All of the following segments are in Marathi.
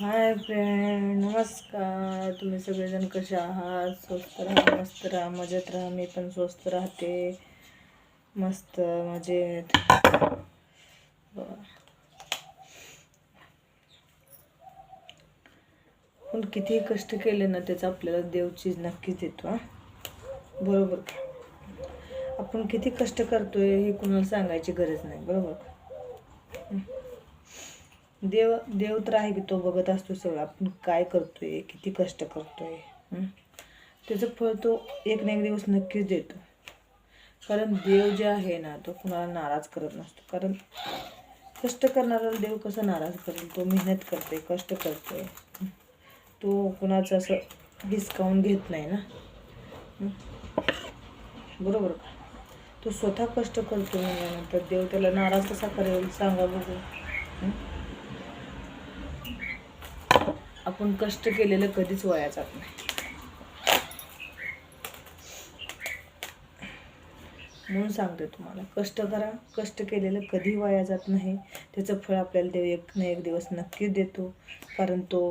हाय फ्रेंड नमस्कार. तुम्ही सगळेजण कसे आहात? स्वस्त राहा मस्त राहा मजेत राहा. मी पण स्वस्त राहते. मस्त मजेत. पण कितीही कष्ट केले ना त्याचा आपल्याला देवचीज नक्कीच देतो हां. बरोबर. आपण किती कष्ट करतोय हे कुणाला सांगायची गरज नाही बरोबर? का? देव देव तर आहे की तो बघत असतो सगळं. आपण काय करतोय किती कष्ट करतोय त्याचं फळ तो एक ना एक दिवस नक्कीच देतो. कारण देव जे आहे ना तो कुणाला नाराज करत नसतो. कारण कष्ट करणारा देव कसं नाराज करेल? तो मेहनत करते कष्ट करतोय. तो कुणाचं असं डिस्काउंट घेत नाही ना. बरोबर का? तो स्वतः कष्ट करतो म्हणल्यानंतर देव त्याला नाराज कसा करेल? सांगा बघू. आपण कष्ट केलेलं कधीच वाया जात नाही. म्हणून सांगते तुम्हाला कष्ट करा कष्ट केलेलं कधी वाया जात नाही. त्याचं फळ आपल्याला देव एक ना एक दिवस नक्कीच देतो. कारण तो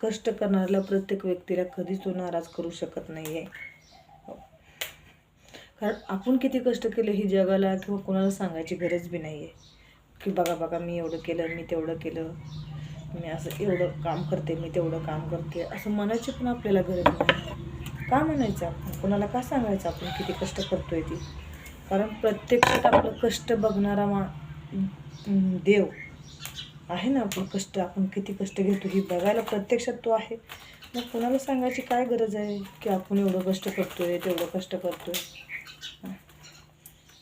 कष्ट करणाऱ्याला प्रत्येक व्यक्तीला कधीच तो नाराज करू शकत नाही आहे हो. कारण आपण किती कष्ट केले ही जगाला किंवा कोणाला सांगायची गरज बी नाही आहे की बघा बघा मी एवढं केलं मी तेवढं केलं. मी असं एवढं काम करते मी तेवढं काम करते. असं म्हणायची पण आपल्याला गरज नाही. का म्हणायचं आपण? कोणाला का सांगायचं आपण किती कष्ट करतोय ती? कारण प्रत्यक्षात आपलं कष्ट बघणारा मा देव आहे ना आपण कष्ट. आपण किती कष्ट घेतो ही बघायला प्रत्यक्षात तो आहे. मग कोणाला सांगायची काय गरज आहे की आपण एवढं कष्ट करतोय तेवढं कष्ट करतोय? आहे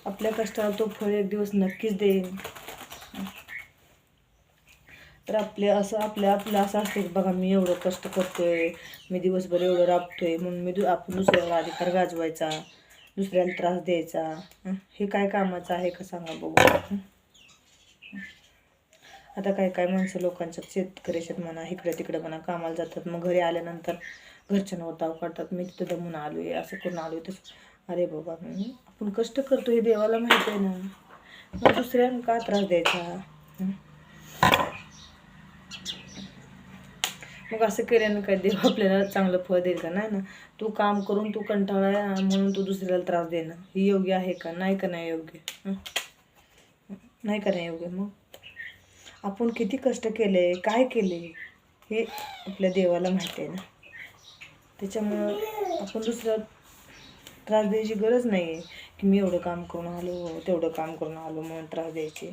आपल्या कष्टाला तो फळ एक दिवस नक्कीच देईन. तर आपले असं आपल्या आपलं असं असते की बघा मी एवढं कष्ट करतोय मी दिवसभर एवढं राबतोय म्हणून मी दु आपण दुसऱ्याला अधिकार गाजवायचा दुसऱ्याला त्रास द्यायचा. हे? काय कामाचं आहे का सांगा बघू. आता काय काय माणसं लोकांच्या शेतकरी शेत म्हणा इकडे तिकडे म्हणा कामाला जातात मग घरी आल्यानंतर घरच्यांवर ताव काढतात मी तिथं दमून आहे असं करून आलोय तसं. अरे बाबा आपण कष्ट करतो हे देवाला माहिती आहे ना. मग दुसऱ्यांना का त्रास द्यायचा? मग असं केल्यानं काय देव आपल्याला चांगलं फळ देईल का? नाही ना. तू काम करून तू कंटाळा म्हणून तू दुसऱ्याला त्रास देणं. ही योग्य आहे का? नाही का नाही योग्य? नाही का नाही योग्य? मग? आपण किती कष्ट केले? काय केले? हे आपल्या देवाला माहिती आहे ना. त्याच्यामुळं आपण दुसऱ्या त्रास द्यायची गरज नाही आहे की मी एवढं काम करून आलो तेवढं काम करून आलो म्हणून त्रास द्यायचे.